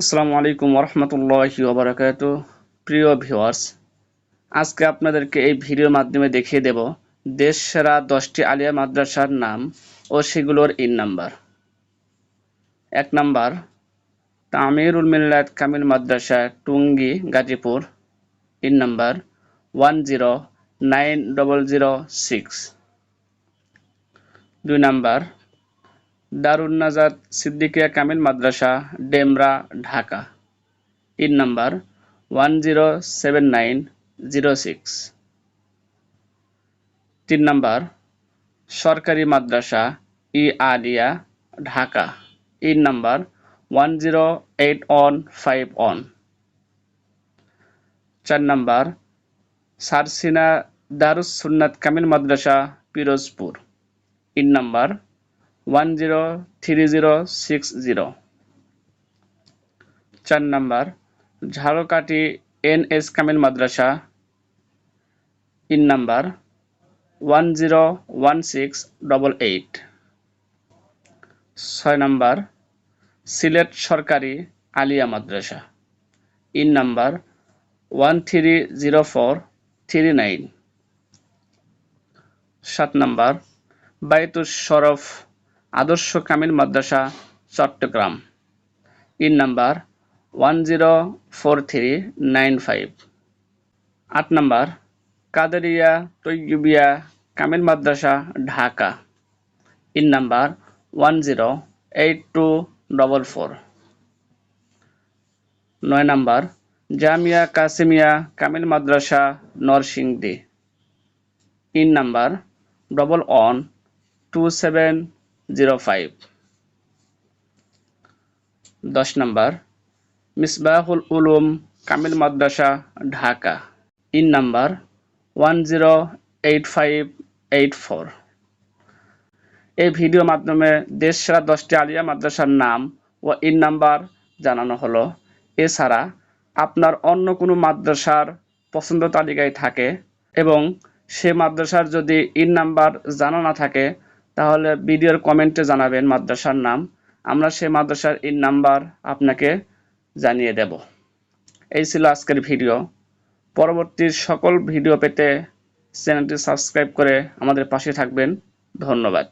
আসসালামু আলাইকুম ওরহমতুল্লাহি ওবরাকাত প্রিয় ভিউয়ার্স, আজকে আপনাদেরকে এই ভিডিওর মাধ্যমে দেখিয়ে দেব দেশ সেরা দশটি আলিয়া মাদ্রাসার নাম ও সেগুলোর ইন নাম্বার। এক number, Tamirul Millat Kamil Madrasa, Tongi, Gazipur. In number, one zero nine double zero six. দুই number Darun Najat Siddiquia Kamil Madrasa, Demra, Dhaka. In number one zero seven nine zero six তিন নাম্বার, সরকারি মাদ্রাসা ই Alia Dhaka. In number one zero eight one five one চার number, Sarsina Darus Sunnat Kamil Madrasa, Pirojpur. In number one zero three zero six zero চার number Jharkathi N S Kamil Madrasa. In number one zero one six double eight ছয় number, Sylhet সরকারি আলিয়া মাদ্রাসা। In number one three zero four three nine সাত number, বাইতুস Sharaf Adarsha Kamil Madrasa, Chattogram. In number one zero four three nine five. আট number, Kaderia Taiyabia Kamil Madrasa, Dhaka. In number one zero eight two double four. নয় number, Jamia Kasimia Kamil Madrasa, Narsingdi. In number double one two seven zero five. দশ নম্বর, মিসবাহুল উলুম, কামিল মাদ্রাসা, Dhaka. In number, one zero four. এই video মাধ্যমে দেশ সেরা দশটি আলিয়া মাদ্রাসার নাম ও ইন নাম্বার জানানো হলো। এছাড়া আপনার অন্য কোনো মাদ্রাসার পছন্দ তালিকায় থাকে এবং সে মাদ্রাসার যদি ইন নাম্বার জানা না থাকে তাহলে ভিডিওর কমেন্টে জানাবেন মাদ্রাসার নাম। আমরা সেই মাদ্রাসার ইন নাম্বার আপনাকে জানিয়ে দেব। এই ছিল আজকের ভিডিও। পরবর্তী সকল ভিডিও পেতে চ্যানেলটি সাবস্ক্রাইব করে আমাদের পাশে থাকবেন। ধন্যবাদ।